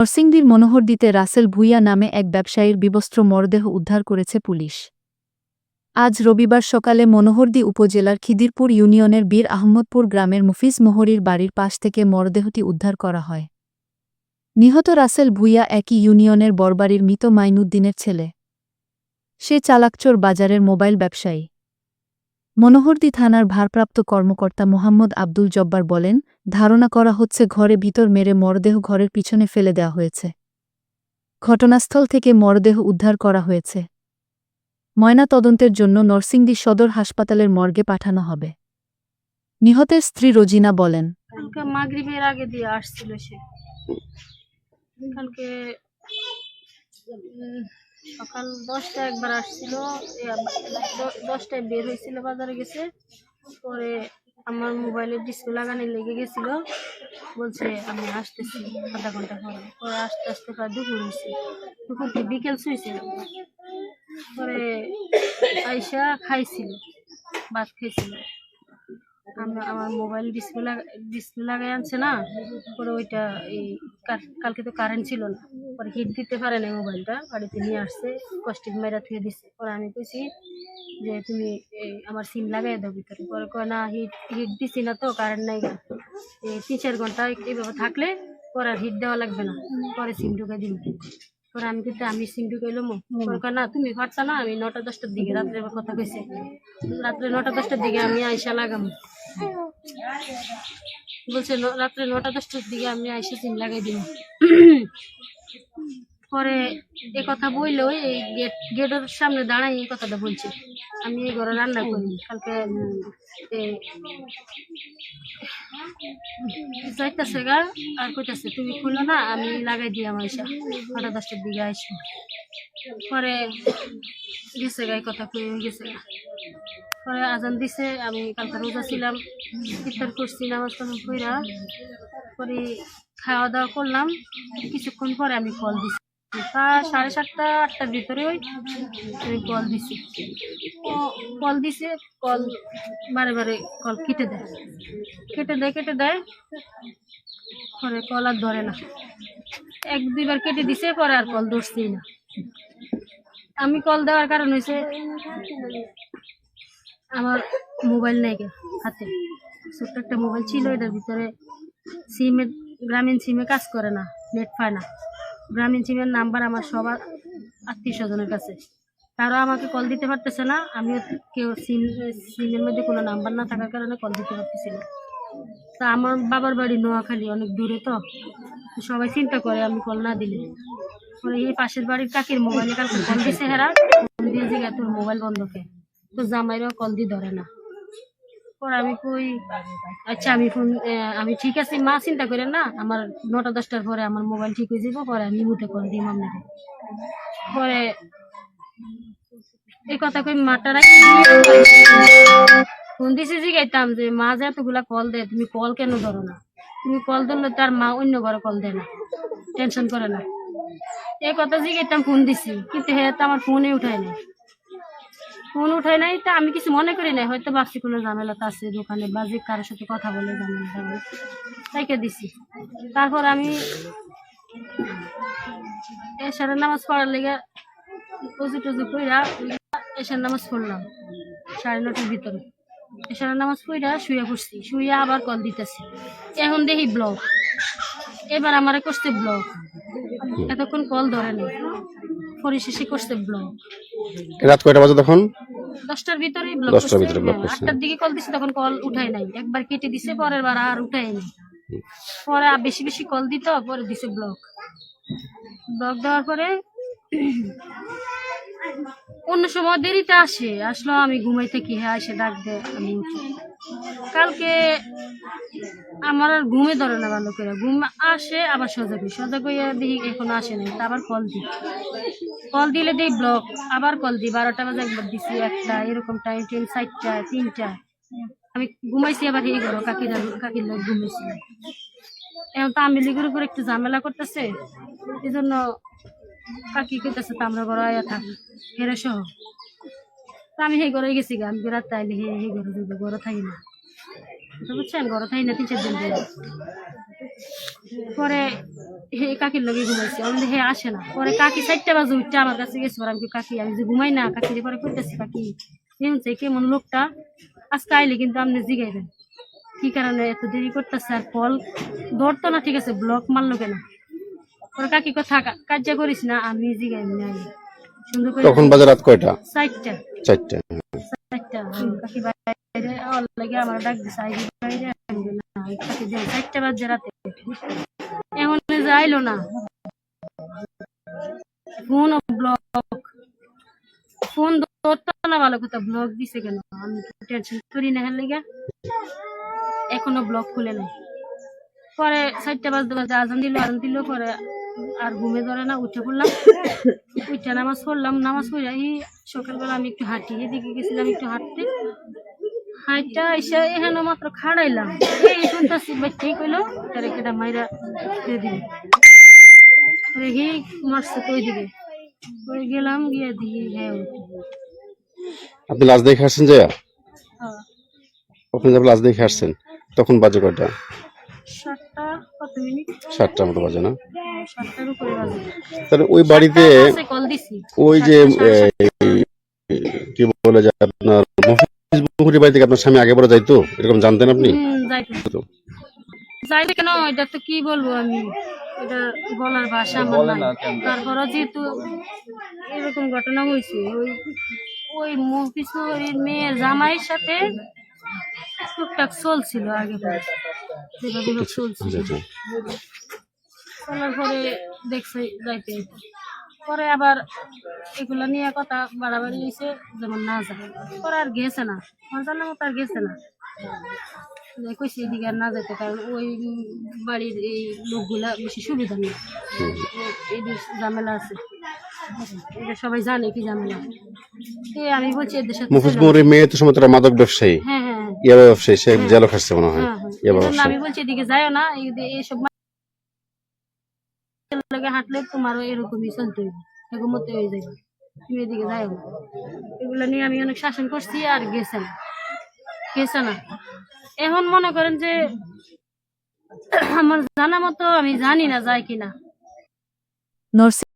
নরসিংদীর মনোহরদীতে রাসেল ভুইয়া নামে এক ব্যবসায়ীর বিবস্ত্র মরদেহ উদ্ধার করেছে পুলিশ। আজ রবিবার সকালে মনোহরদী উপজেলার খিদিরপুর ইউনিয়নের বীর আহমদপুর গ্রামের মুফিজ মোহরির বাড়ির পাশ থেকে মরদেহটি উদ্ধার করা হয়। নিহত রাসেল ভুইয়া একই ইউনিয়নের বরবাড়ির মৃত মাইনুদ্দিনের ছেলে। সে চালাকচোর বাজারের মোবাইল ব্যবসায়ী। মনোহরদী থানার ভারপ্রাপ্ত কর্মকর্তা মোহাম্মদ আব্দুল জব্বার বলেন, ধারণা করা হচ্ছে ঘরে ভিতর মেরে মরদেহ ঘরের পিছনে ফেলে দেওয়া হয়েছে। ঘটনাস্থল থেকে মরদেহ উদ্ধার করা হয়েছে। ময়নাতদন্তের জন্য নরসিংদী সদর হাসপাতালের মর্গে পাঠানো হবে। নিহতের স্ত্রী রোজিনা বলেন আসছিল সে। সকাল দশটা একবার আসছিল দশটায় বের হয়েছিল, বাজারে গেছে। পরে আমার মোবাইলের ডিসপ্লে লাগানো লেগে গেছিল। বলছে, আমি আসতেছি আধা ঘণ্টা পরে। পরে আসতে আসতে প্রায় দুপুর হয়েছে। দুপুর কি বিকেল শুয়েছে পরে আইসা খাইছিল, ভাত খাইছিল। আমরা আমার মোবাইল ডিসপ্লে ডিসপ্লে লাগাই আনছে না, পরে ওইটা এই কালকে তো কারেন্ট ছিল না, পরে হিট দিতে পারে না মোবাইলটা বাড়িতে নিয়ে আসছে কষ্টিক মেরা থেকে দিচ্ছে পরে আমি কইছি যে তুমি আমার সিম লাগাই দাও ভিতরে। পরে কয়, না হিট হিট দিছি না তো কারেন্ট নাই। এই তিন চার ঘণ্টা এইভাবে থাকলে পরে আর হিট দেওয়া লাগবে না, পরে সিম ঢুকে দিন পরে আমি কিন্তু আমি সিম ঢুকাইলাম পরে না, তুমি পারছা না, আমি নটা দশটার দিকে, রাত্রে কথা কইছে। রাত্রে নটা দশটার দিকে আমি আইসা লাগাম। বলছে রাত্রে নটা দশটার দিকে আমি আইসা সিম লাগাই দিব পরে এ কথা বলল এই গেট গেটের সামনে দাঁড়াই এই কথাটা বলছে। আমি এই ঘরে রান্না করি, কালকে যাইতেছে গা, আর কইতাছে, তুমি খুলো না, আমি লাগাই আমার আইসা, নটা দশটার দিকে আইসা। পরে গেছে গা, এই কথা কই গেছে গা। পরে আজান দিছে, আমি কালকে রোজা ছিলাম, ইফতার করছি, নামাজ কালাম পরে খাওয়া দাওয়া করলাম, কিছুক্ষণ পরে আমি কল দিছি। সাড়ে সাতটা, আটটার ভিতরে ওই কল দিছি। কল দিছে, কল বারে বারে কল কেটে দেয়। কেটে দেয় কেটে দেয়, পরে কল আর ধরে না। এক, দুইবার কেটে দিছে, পরে আর কল ধরছি না। আমি কল দেওয়ার কারণ হয়েছে আমার মোবাইল নেই হাতে। ছোট্ট একটা মোবাইল ছিল, এটার ভিতরে সিমে গ্রামীণ সিমে কাজ করে না নেট পায় না। গ্রামীণ সিমের নাম্বার আমার সবার আত্মীয় স্বজনের কাছে। তারা আমাকে কল দিতে পারতেছে না, আমিও কেউ সিম সিমের মধ্যে কোনো নাম্বার না থাকার কারণে কল দিতে পারতেছি না। তা আমার বাবার বাড়ি নোয়াখালী, অনেক দূরে তো। সবাই চিন্তা করে আমি কল না দিলে। এই পাশের বাড়ির কাকির মোবাইলে কালকে কল দিছে হেরা দিয়ে জিগা তোর মোবাইল বন্ধ কে। তো জামাইরাও কল দিয়ে ধরে না। পরে আমি কই আচ্ছা আমি ফোন আমি ঠিক আছে, মা চিন্তা করেন না, আমার নটা দশটার পরে আমার মোবাইল ঠিক হয়ে যাব, পরে আমি মুঠে কল দিই আপনাকে। পরে এই কথা কই মাটা রাখি। ফোন দিছি, জিগাইতাম যে, মা যে এতগুলা কল দেয়, তুমি কল কেন ধরো না? তুমি কল ধরলে তার মা অন্য ঘরে কল দেয় না, টেনশন করে না। এই কথা জিগাইতাম, ফোন দিছি, কিন্তু হ্যাঁ তো আমার ফোনে উঠায় নাই। ফোন উঠায় নাই, তা আমি কিছু মনে করি নাই। হয়তো ভাবছি কোনো ঝামেলা তো আছে দোকানে বা যে কারোর সাথে কথা বলে ঝামেলা ঝামেলা তাইকে দিছি। তারপর আমি এশারের নামাজ পড়ার লেগে উজু টুজু কইরা এশার নামাজ পড়লাম, সাড়ে নটার ভিতরে। এশারের নামাজ পড়া শুয়ে পড়ছি শুয়ে আবার কল দিতেছি। এখন দেখি ব্লক। এবার আমার করছে ব্লক। এতক্ষণ কল ধরে নেই পরিশেষে করছে ব্লক রাত কয়টা বাজে তখন? দশটার ভিতরেই ব্লক দশটার করছে। ভিতরে block করছে। আটটার দিকে কল দিছে তখন কল উঠায় নাই। একবার কেটে দিছে পরের বার আর উঠায় নাই। পরে আর বেশি বেশি কল দিত পরে দিছে ব্লক ব্লক দেওয়ার পরে অন্য সময় দেরিতে আসে। আসলো আমি ঘুমাই থাকি হ্যাঁ এসে ডাক দেয় আমি উঠি। কালকে আমার আর ঘুমে ধরে না ভালো করে। ঘুম আসে, আবার সোজা করি সোজা করিয়া দেখি এখনও আসে নাই। তা আবার কল দিই। কল দিলে দিই ব্লক আবার কল দিই। বারোটা বাজে একবার দিছি একটা। এরকম টাইম টাইম চারটা, তিনটা। আমি ঘুমাইছি আবার এই ঘর। কাকিরা কাকির লোক ঘুমাইছি। এখন তো আমি লিগুর উপর একটু ঝামেলা করতেছে। এই জন্য কাকি কইতেছে, তো আমরা ঘরে আয়া থাক। হেরে সহ। তো আমি সেই ঘরে গেছি গা। আমি রাত তাইলে হে সেই ঘরে ঘরে থাকি না। বুঝছেন? ঘরে থাকি না তিন চার দিন ধরে পরে হে কাকির লগে ঘুমাইছি। আমি হে আসে না। পরে কাকি চারটা বাজে উঠতে আমার কাছে গেছে। আমি কাকি আমি যে ঘুমাই না কাকির পরে কইতেছি কাকি এমন কেমন লোকটা? আজকে আইলে কিন্তু আপনি জিগাইবেন। কি কারণে এত দেরি করতেছে আর কল? ধরতো না ঠিক আছে ব্লক মারলো কেন? পরে কাকি কথা কার্য করিস না আমি জিগাই নাই সুন্দর করে তখন বাজে রাত কয়টা? চারটা। চারটা। চারটা কাকি বাজে এখন যাইলো না। ফোন ব্লক ফোন ভালো কথা দিছে কেন? আমি এখনও ব্লক খুলে নাই। পরে চারটা বাজতে আজান দিল আজান দিল, পরে আর ঘুমে ধরে না, উঠে পড়লাম। উঠে নামাজ পড়লাম, নামাজ পড়ে সকালবেলা আমি একটু হাঁটি, এদিকে গেছিলাম একটু হাঁটতে। হাঁটটা এসে এখানে মাত্র খাড়াইলাম। এই শুনতেছি বাচ্চাই কইলো তার একটা মাইরা দিয়ে দিল হি মারছে তো ওইদিকে পরে গেলাম গিয়ে দিয়ে হ্যাঁ আপনি লাশ দেখে আসছেন হ্যাঁ। লাশ দেখে আসছেন তখন বাজে কয়টা? সাতটা সাতটার মতো বাজে না? তাহলে ওই বাড়িতে ওই যে কি বলে যে আপনার মুহুরির বাড়ি থেকে আপনার স্বামী আগে পরে যাইতো? এরকম জানতেন আপনি? যাইতো। কেন? এটা তো কি বলব আমি? এটা বলার ভাষা আমার নাই। তারপরে যেহেতু এরকম ঘটনা হয়েছে ওই ওই মফিসুরের মেয়ের জামাইয়ের সাথে টুকটাক চলছিল আগে পরে। চলছিল আচ্ছা, আচ্ছা। চলার পরে দেখছে যাইতে পরে আবার এগুলো নিয়ে কথা বাড়াবাড়ি হয়েছে যেমন না যায় পরে আর গেছে না। আমার মতো আর গেছে না। কইছে এদিকে আর না যেতে কারণ ওই বাড়ির এই লোকগুলা বেশি সুবিধা নেই। এদের ঝামেলা আছে। এটা সবাই জানে কি ঝামেলা। এ আমি বলছি এদের সাথে মেয়ে তো সময় মাদক ব্যবসায়ী। হ্যাঁ হ্যাঁ। হ্যাঁ ইয়াবা ব্যবসায়ী সে জেলও খাচ্ছে মনে হয়। হ্যাঁ, আমি বলছি এদিকে যাইও না। এই- এইসব লাগে হাঁটলে তোমারও এরকমই চলতে হইবে এরকমতে হয়ে যাবে তুমি এদিকে যাই এগুলো নিয়ে আমি অনেক শাসন করছি আর গেছে না গেছে না। এখন মনে করেন যে আমার জানা মতো আমি জানি না যায় কিনা।